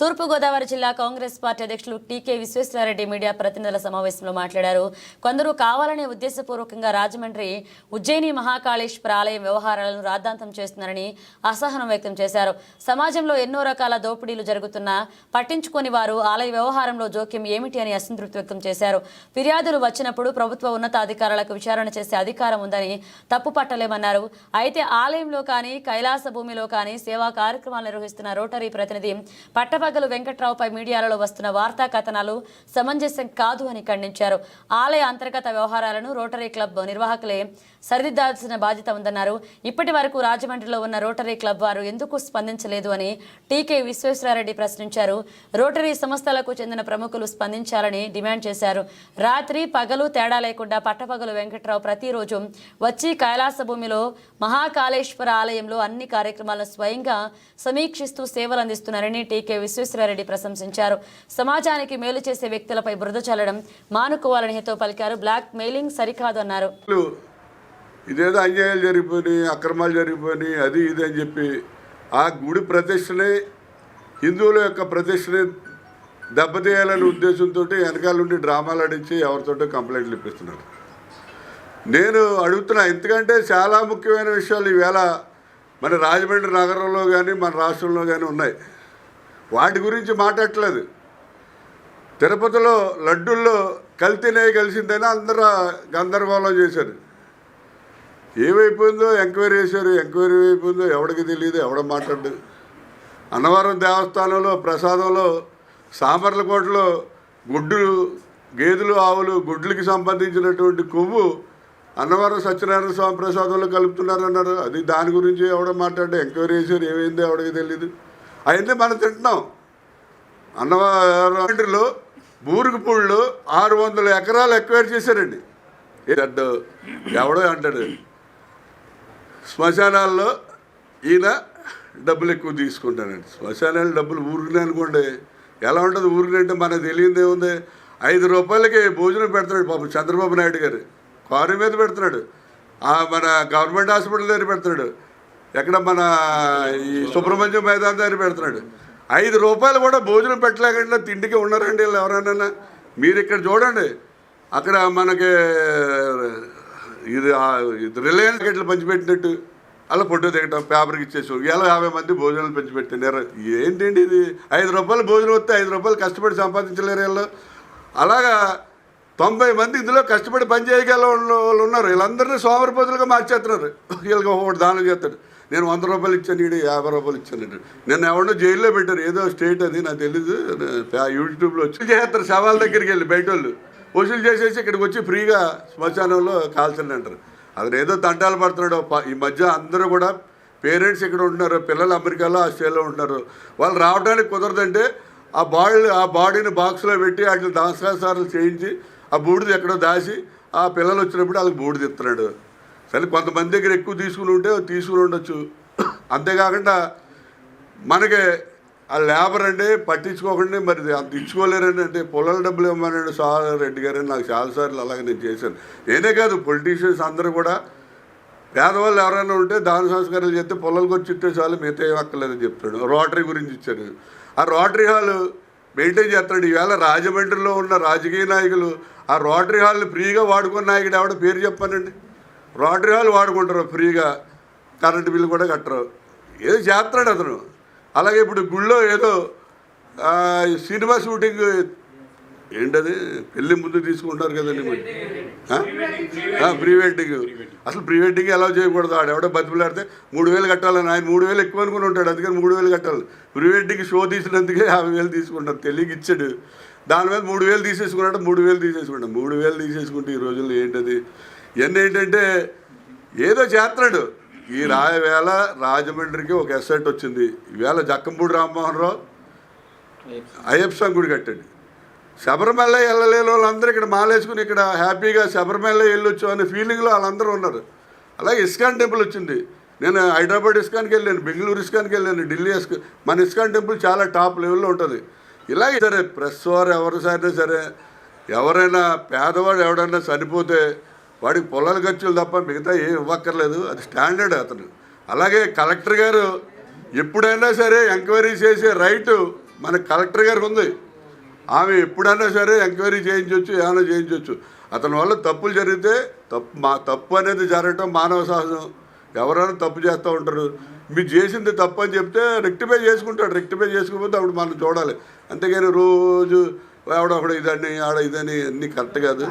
తూర్పుగోదావరి జిల్లా కాంగ్రెస్ పార్టీ అధ్యక్షులు TK Visweswarareddy media ప్రతినిధుల సమావేశంలో మాట్లాడారు. కొందరు కావాలనే ఉద్దేశపూర్వకంగా రాజమండ్రి ఉజ్జయిని మహాకాళేశ్వర ఆలయం వ్యవహారాలను రాద్ధాంతం చేస్తున్నారని అసహనం వ్యక్తం చేశారు. సమాజంలో ఎన్నో రకాల దోపిడీలు జరుగుతున్నా పట్టించుకొని వారు ఆలయ వ్యవహారంలో జోక్యం ఏమిటి అని అసంతృప్తి వ్యక్తం చేశారు. ఫిర్యాదులు వచ్చినప్పుడు ప్రభుత్వ ఉన్నతాధికారులకు విచారణ చేసే అధికారం ఉందని తప్పు పట్టలేమన్నారు. అయితే ఆలయంలో కానీ కైలాస భూమిలో కానీ సేవా కార్యక్రమాలు నిర్వహిస్తున్న రోటరీ ప్రతినిధి పట్టపగలు వెంకట్రావుపై మీడియాలలో వస్తున్న వార్తా కథనాలు సమంజసం కాదు అని ఖండించారు. ఆలయ అంతర్గత వ్యవహారాలను రోటరీ క్లబ్ నిర్వాహకులే సరిదిద్దాల్సిన బాధ్యత ఉందన్నారు. ఇప్పటి వరకు రాజమండ్రిలో ఉన్న రోటరీ క్లబ్ వారు ఎందుకు స్పందించలేదు అని టీకే విశ్వేశ్వరారెడ్డి ప్రశ్నించారు. రోటరీ సంస్థలకు చెందిన ప్రముఖులు స్పందించాలని డిమాండ్ చేశారు. రాత్రి పగలు తేడా లేకుండా పట్టపగలు వెంకట్రావు ప్రతిరోజు వచ్చి కైలాస భూమిలో మహాకాళేశ్వర ఆలయంలో అన్ని కార్యక్రమాలను స్వయంగా సమీక్షిస్తూ సేవలు అందిస్తున్నారని టీకే విశ్వ విశ్వేశ్వరారెడ్డి ప్రశంసించారు. సమాజానికి మేలు చేసే వ్యక్తులపై బురద చల్లడం మానుకోవాలని హితో పలికారు. బ్లాక్ మెయిలింగ్ సరికాదు అన్నారు ఇదేదో అన్యాయాలు జరిగిపోయినాయి అక్రమాలు జరిగిపోయినాయి అది ఇది అని చెప్పి ఆ గుడి ప్రతిష్టనే హిందువుల యొక్క ప్రతిష్టనే దెబ్బతీయాలనే ఉద్దేశంతో వెనకాల నుండి డ్రామాలు ఆడించి ఎవరితోటో కంప్లైంట్లు ఇప్పిస్తున్నారు. నేను అడుగుతున్నా ఎందుకంటే చాలా ముఖ్యమైన విషయాలు ఈవేళ మన రాజమండ్రి నగరంలో కానీ మన రాష్ట్రంలో కానీ ఉన్నాయి. వాటి గురించి మాట్లాడట్లేదు. తిరుపతిలో లడ్డూల్లో కల్తీనే కలిసిందని అందరూ గందరగోళం చేశారు. ఏమైపోయిందో ఎంక్వైరీ చేశారు ఎంక్వైరీ అయిపోయిందో ఎవడికి తెలియదు ఎవడ మాట్లాడు అన్నవరం దేవస్థానంలో ప్రసాదంలో సామర్లకోటలో గుడ్డులు గేదెలు ఆవులు గుడ్లకి సంబంధించినటువంటి కొవ్వు అన్నవరం సత్యనారాయణ స్వామి ప్రసాదంలో కలుపుతున్నారన్నారు. అది దాని గురించి ఎవడ మాట్లాడు ఎంక్వైరీ చేశారు ఏమైందో ఎవడికి తెలియదు అవన్నీ మనం తింటున్నాం. అన్నవరంలో బూరుగుపూడిలో ఆరు వందల ఎకరాలు ఎక్వైర్ చేశారండి. ఏంటంటే ఎవడో అంటాడు. శ్మశానాల్లో ఈయన డబ్బులు ఎక్కువ తీసుకుంటానండి. శ్మశానాలు డబ్బులు ఊరికినే అనుకోండి. ఎలా ఉంటుంది ఊరికినంటే అంటే మనకు తెలియదు ఏముంది ఐదు రూపాయలకి భోజనం పెడుతున్నాడు పాపం చంద్రబాబు నాయుడు గారు. కారు మీద పెడుతున్నాడు. మన గవర్నమెంట్ హాస్పిటల్ దగ్గర పెడుతున్నాడు. ఎక్కడ మన ఈ సుబ్రహ్మణ్యం మైదాన్ దగ్గర పెడుతున్నాడు. ఐదు రూపాయలు కూడా భోజనం పెట్టలేకుండా తిండికి ఉన్నారండి వీళ్ళు ఎవరైనా మీరు ఇక్కడ చూడండి. అక్కడ మనకి ఇది రిలయన్స్ గట్లు పంచిపెట్టినట్టు. అలా ఫోటో దిగటం పేపర్కి ఇచ్చేసి ఇలా యాభై మంది భోజనాలు పెంచిపెట్టినారు. ఏంటండి ఇది? ఐదు రూపాయలు భోజనం వస్తే ఐదు రూపాయలు కష్టపడి సంపాదించలేరు వీళ్ళు. అలాగా తొంభై మంది ఇందులో కష్టపడి పని చేయగల వాళ్ళు వాళ్ళు ఉన్నారు. వీళ్ళందరినీ సోమరిపోతులుగా మార్చేస్తున్నారు. వీళ్ళకి ఒకటి దానం చేస్తాడు. నేను వంద రూపాయలు ఇచ్చాను ఈడు యాభై రూపాయలు ఇచ్చాను నేను ఎవరినో జైల్లో పెట్టారు ఏదో స్టేట్ అది నాకు తెలీదు. యూట్యూబ్లో వచ్చి చేస్తారు శవాల దగ్గరికి వెళ్ళి బయట వాళ్ళు. వసూలు చేసేసి ఇక్కడికి వచ్చి ఫ్రీగా శ్మశానంలో కాల్చండి అంటారు. అతను ఏదో తంటాలు పడుతున్నాడు. ఈ మధ్య అందరూ కూడా పేరెంట్స్ ఇక్కడ ఉంటున్నారు పిల్లలు అమెరికాలో ఆస్ట్రేలియాలో ఉంటున్నారు. వాళ్ళు రావడానికి కుదరదంటే ఆ బాడీ ఆ బాడీని బాక్స్లో పెట్టి వాటిని దాసాసారాలు చేయించి ఆ బూడిద ఎక్కడో దాచి ఆ పిల్లలు వచ్చినప్పుడు వాళ్ళకి బూడిద ఇస్తున్నాడు. సరే కొంతమంది దగ్గర ఎక్కువ తీసుకుని ఉంటే తీసుకుని ఉండొచ్చు. అంతేకాకుండా మనకి ఆ లేబర్ అంటే పట్టించుకోకుండా మరి అంత ఇచ్చుకోలేరని అంటే పొలాల డబ్బులు ఇవ్వమన్నాడు సార్ రెడ్డి గారు నాకు చాలాసార్లు అలాగే నేను చేశాను. నేనే కాదు పొలిటీషియన్స్ అందరూ కూడా పేదవాళ్ళు ఎవరైనా ఉంటే దాన సంస్కారాలు చేస్తే పొలాలకు వచ్చి ఇస్తే చాలు మిగతా ఏం అక్కర్లేదని చెప్తాడు. రోటరీ గురించి ఇచ్చాడు. ఆ రోటరీ హాల్ మెయింటైన్ చేస్తాడు. ఈవేళ రాజమండ్రిలో ఉన్న రాజకీయ నాయకులు ఆ రోటరీ హాల్ని ఫ్రీగా వాడుకున్న నాయకుడు ఎవడ పేరు చెప్పానండి. రోటరీ హాల్ వాడుకుంటారు ఫ్రీగా కరెంటు బిల్లు కూడా కట్టరు. ఏదో చేస్తున్నాడు అతను. అలాగే ఇప్పుడు గుళ్ళో ఏదో సినిమా షూటింగ్ ఏంటది? పెళ్ళి ముందు తీసుకుంటారు కదండి ప్రీ వెడ్డింగ్ అసలు ప్రీ వెడ్డింగ్ ఎలా చేయకూడదు? ఆడు ఎవడో బతిమలాడితే మూడు వేలు కట్టాలని ఆయన మూడు వేలు ఎక్కువ అనుకుని ఉంటాడు. అందుకని మూడు వేలు కట్టాలి. ప్రీ వెడ్డింగ్ షో తీసినందుకే యాభై వేలు తీసుకుంటారు తెలియక ఇచ్చాడు. దాని మీద మూడు వేలు తీసేసుకున్నాడు మూడు వేలు తీసేసుకుంటాడు మూడు వేలు తీసేసుకుంటే ఈ రోజుల్లో ఏంటది? ఇవన్నీ ఏంటంటే ఏదో చేస్తున్నాడు ఈ రాయవేళ రాజమండ్రికి ఒక ఎస్సెట్ వచ్చింది. ఈవేళ జక్కంపూడి రామ్మోహన్ రావు అయ్యప్ప గుడి కట్టండి. శబరిమల వెళ్ళలేని వాళ్ళందరూ ఇక్కడ మాలేసుకుని ఇక్కడ హ్యాపీగా శబరిమల వెళ్ళొచ్చు అనే ఫీలింగ్లో వాళ్ళందరూ ఉన్నారు. అలాగే ఇస్కాన్ టెంపుల్ వచ్చింది. నేను హైదరాబాద్ ఇస్కాన్కి వెళ్ళాను బెంగళూరు ఇస్కాన్కి వెళ్ళాను ఢిల్లీ ఇస్కాన్ మన ఇస్కాన్ టెంపుల్ చాలా టాప్ లెవెల్లో ఉంటుంది. ఇలాగే సరే ప్రెస్ వారు ఎవరు సరే ఎవరైనా పేదవాడు ఎవడైనా చనిపోతే వాడికి పొలాల ఖర్చులు తప్ప మిగతా ఏం ఇవ్వక్కర్లేదు. అది స్టాండర్డ్ అతను. అలాగే కలెక్టర్ గారు ఎప్పుడైనా సరే ఎంక్వైరీ చేసే రైటు మన కలెక్టర్ గారికి ఉంది. ఆమె ఎప్పుడైనా సరే ఎంక్వైరీ చేయించవచ్చు ఏమైనా చేయించవచ్చు అతని వల్ల తప్పులు జరిగితే తప్పు మా తప్పు అనేది జరగటం మానవ సహజం. ఎవరైనా తప్పు చేస్తూ ఉంటారు. మీరు చేసింది తప్పు అని చెప్తే రెక్టిఫై చేసుకుంటాడు. రెక్టిఫై చేసుకోకపోతే అప్పుడు మనం చూడాలి. అంతేగాని రోజు ఆవిడ ఒకడు ఇదని ఆడ ఇదని అన్నీ కరెక్ట్ కాదు.